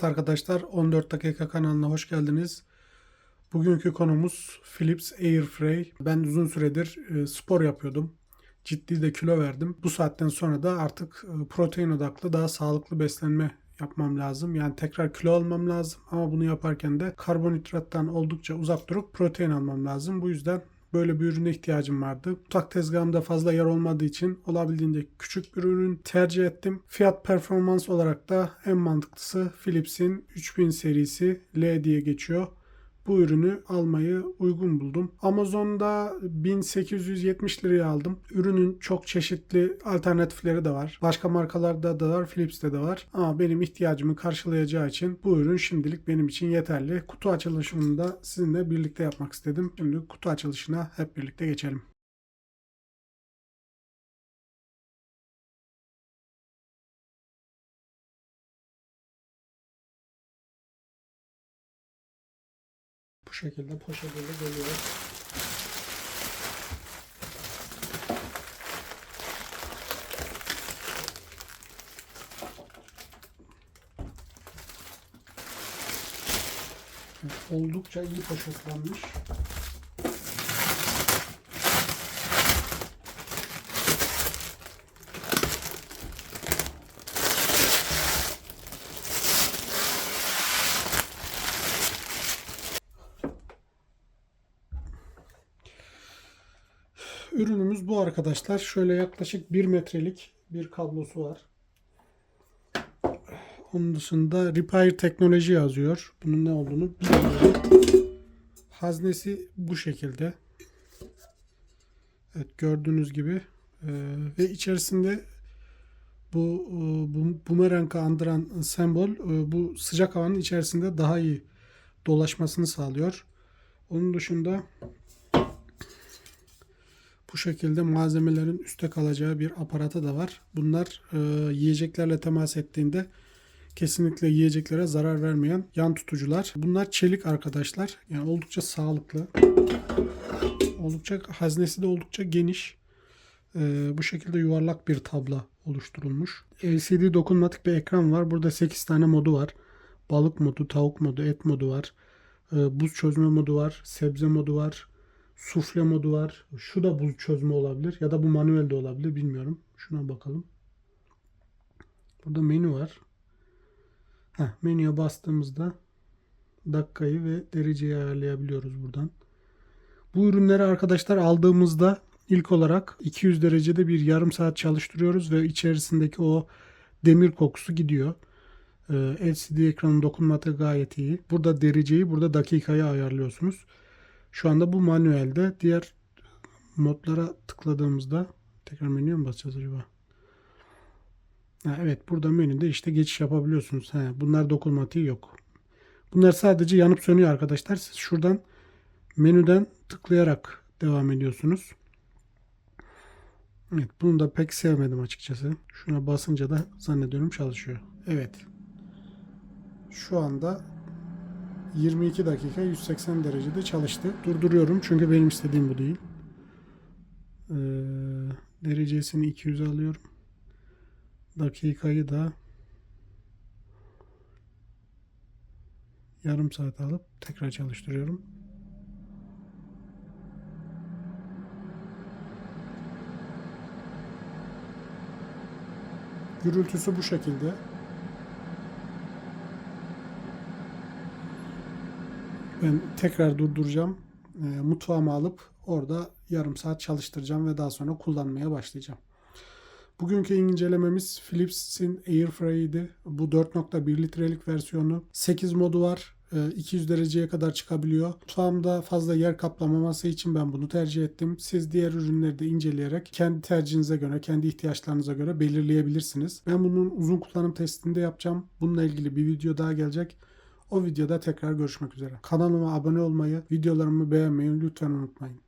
Evet arkadaşlar 14 dakika kanalına hoş geldiniz. Bugünkü konumuz Philips Airfryer. Ben uzun süredir e, spor yapıyordum. Ciddi de kilo verdim. Bu saatten sonra da artık e, protein odaklı daha sağlıklı beslenme yapmam lazım. Yani tekrar kilo almam lazım ama bunu yaparken de karbonhidrattan oldukça uzak durup protein almam lazım. Bu yüzden böyle bir ürüne ihtiyacım vardı. Mutfak tezgahımda fazla yer olmadığı için olabildiğince küçük bir ürün tercih ettim. Fiyat performans olarak da en mantıklısı Philips'in 3000 serisi L diye geçiyor. Bu ürünü almayı uygun buldum. Amazon'da 1870 liraya aldım. Ürünün çok çeşitli alternatifleri de var. Başka markalarda da var, Philips'te de var. Ama benim ihtiyacımı karşılayacağı için bu ürün şimdilik benim için yeterli. Kutu açılışını da sizinle birlikte yapmak istedim. Şimdi kutu açılışına hep birlikte geçelim. Şekilde poşetiyle geliyor. Oldukça iyi poşetlenmiş. Ürünümüz bu arkadaşlar. Şöyle yaklaşık 1 metrelik bir kablosu var. Onun dışında Repair teknoloji yazıyor. Bunun ne olduğunu bilmiyorum. Haznesi bu şekilde. Evet gördüğünüz gibi. Ee, ve içerisinde bu, e, bu bumerangı andıran sembol e, bu sıcak havanın içerisinde daha iyi dolaşmasını sağlıyor. Onun dışında bu şekilde malzemelerin üstte kalacağı bir aparatı da var. Bunlar e, yiyeceklerle temas ettiğinde kesinlikle yiyeceklere zarar vermeyen yan tutucular. Bunlar çelik arkadaşlar. Yani oldukça sağlıklı. Oldukça haznesi de oldukça geniş. E, bu şekilde yuvarlak bir tabla oluşturulmuş. LCD dokunmatik bir ekran var. Burada 8 tane modu var. Balık modu, tavuk modu, et modu var. E, buz çözme modu var. Sebze modu var sufle modu var. Şu da buz çözme olabilir ya da bu manuel de olabilir bilmiyorum. Şuna bakalım. Burada menü var. Heh, menüye bastığımızda dakikayı ve dereceyi ayarlayabiliyoruz buradan. Bu ürünleri arkadaşlar aldığımızda ilk olarak 200 derecede bir yarım saat çalıştırıyoruz ve içerisindeki o demir kokusu gidiyor. Ee, LCD ekranın dokunmatik gayet iyi. Burada dereceyi, burada dakikayı ayarlıyorsunuz. Şu anda bu manuelde. Diğer modlara tıkladığımızda tekrar menüye mi basacağız acaba? Ha, evet burada menüde işte geçiş yapabiliyorsunuz. Ha, bunlar dokunmatiği yok. Bunlar sadece yanıp sönüyor arkadaşlar. Siz şuradan menüden tıklayarak devam ediyorsunuz. Evet bunu da pek sevmedim açıkçası. Şuna basınca da zannediyorum çalışıyor. Evet. Şu anda 22 dakika 180 derecede çalıştı. Durduruyorum çünkü benim istediğim bu değil. Ee, derecesini 200 alıyorum. Dakikayı da yarım saat alıp tekrar çalıştırıyorum. Gürültüsü bu şekilde. Ben tekrar durduracağım. E, mutfağıma alıp orada yarım saat çalıştıracağım ve daha sonra kullanmaya başlayacağım. Bugünkü incelememiz Philips'in Airfryer'di. Bu 4.1 litrelik versiyonu. 8 modu var. 200 dereceye kadar çıkabiliyor. Mutfağımda fazla yer kaplamaması için ben bunu tercih ettim. Siz diğer ürünleri de inceleyerek kendi tercihinize göre, kendi ihtiyaçlarınıza göre belirleyebilirsiniz. Ben bunun uzun kullanım testinde yapacağım. Bununla ilgili bir video daha gelecek. O videoda tekrar görüşmek üzere. Kanalıma abone olmayı, videolarımı beğenmeyi lütfen unutmayın.